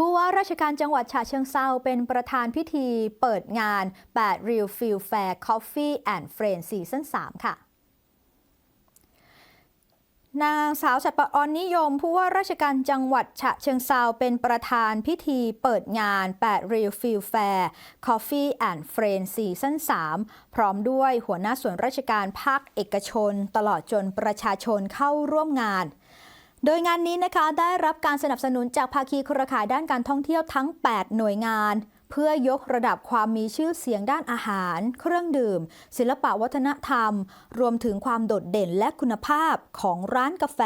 ผู้ว่าราชการจังหวัดฉะเชิงเซาเป็นประธานพิธีเปิดงาน 8 Real Feel Fair Coffee and Friends Season 3 ค่ะนางสาวสัตประออนนิยม ผู้ว่าราชการจังหวัดฉะเชิงเซาเป็นประธานพิธีเปิดงาน 8 Real Feel Fair Coffee and Friends Season 3 พร้อมด้วยหัวหน้าส่วนราชการภาคเอกชน ตลอดจนประชาชนเข้าร่วมงาน โดยงานนี้นะคะได้รับการสนับสนุนจากภาคีเครือข่ายด้านการท่องเที่ยวทั้ง 8 หน่วยงาน เพื่อยกระดับความมีชื่อเสียงด้านอาหาร เครื่องดื่ม ศิลปะวัฒนธรรม รวมถึงความโดดเด่นและคุณภาพของร้านกาแฟ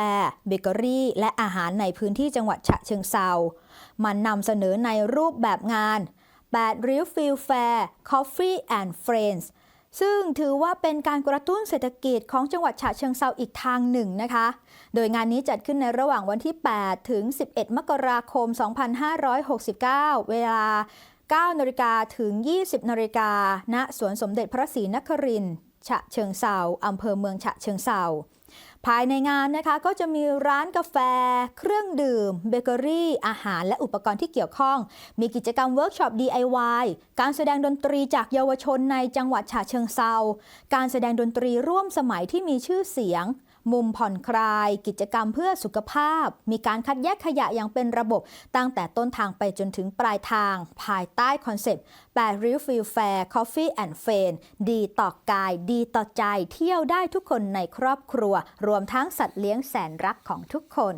เบเกอรี่ และอาหารในพื้นที่จังหวัดฉะเชิงเซามันนำเสนอในรูปแบบงาน8 Real Feel Fair Coffee and Friends ซึ่งถือว่าเป็นการกระตุ้นเศรษฐกิจของจังหวัดฉะเชิงเซาอีกทางหนึ่งนะคะ โดยงานนี้จัดขึ้นในระหว่างวันที่ 8 ถึง 11 มกราคม 2569 เวลา 9นาฬิกาถึง 20นาฬิกาณสวนสมเด็จพระศรีนครินทร์ฉะเชิงเซาอำเภอเมืองฉะเชิงเซาภายในงานนะคะก็จะมีร้านกาแฟ เครื่องดื่ม เบเกอรี่ อาหารและอุปกรณ์ที่เกี่ยวข้อง มีกิจกรรมเวิร์กช็อป DIY การแสดงดนตรีจากเยาวชนในจังหวัดฉะเชิงเซาการแสดงดนตรีร่วมสมัยที่มีชื่อเสียง มุมผ่อนคลาย กิจกรรมเพื่อสุขภาพ มีการคัดแยกขยะอย่างเป็นระบบ ตั้งแต่ต้นทางไปจนถึงปลายทาง ภายใต้คอนเซปต์แปดริ้วฟิลแฟร์คอฟฟี่แอนด์เฟนดีต่อกาย ดีต่อใจ เที่ยวได้ทุกคนในครอบครัว รวมทั้งสัตว์เลี้ยงแสนรักของทุกคน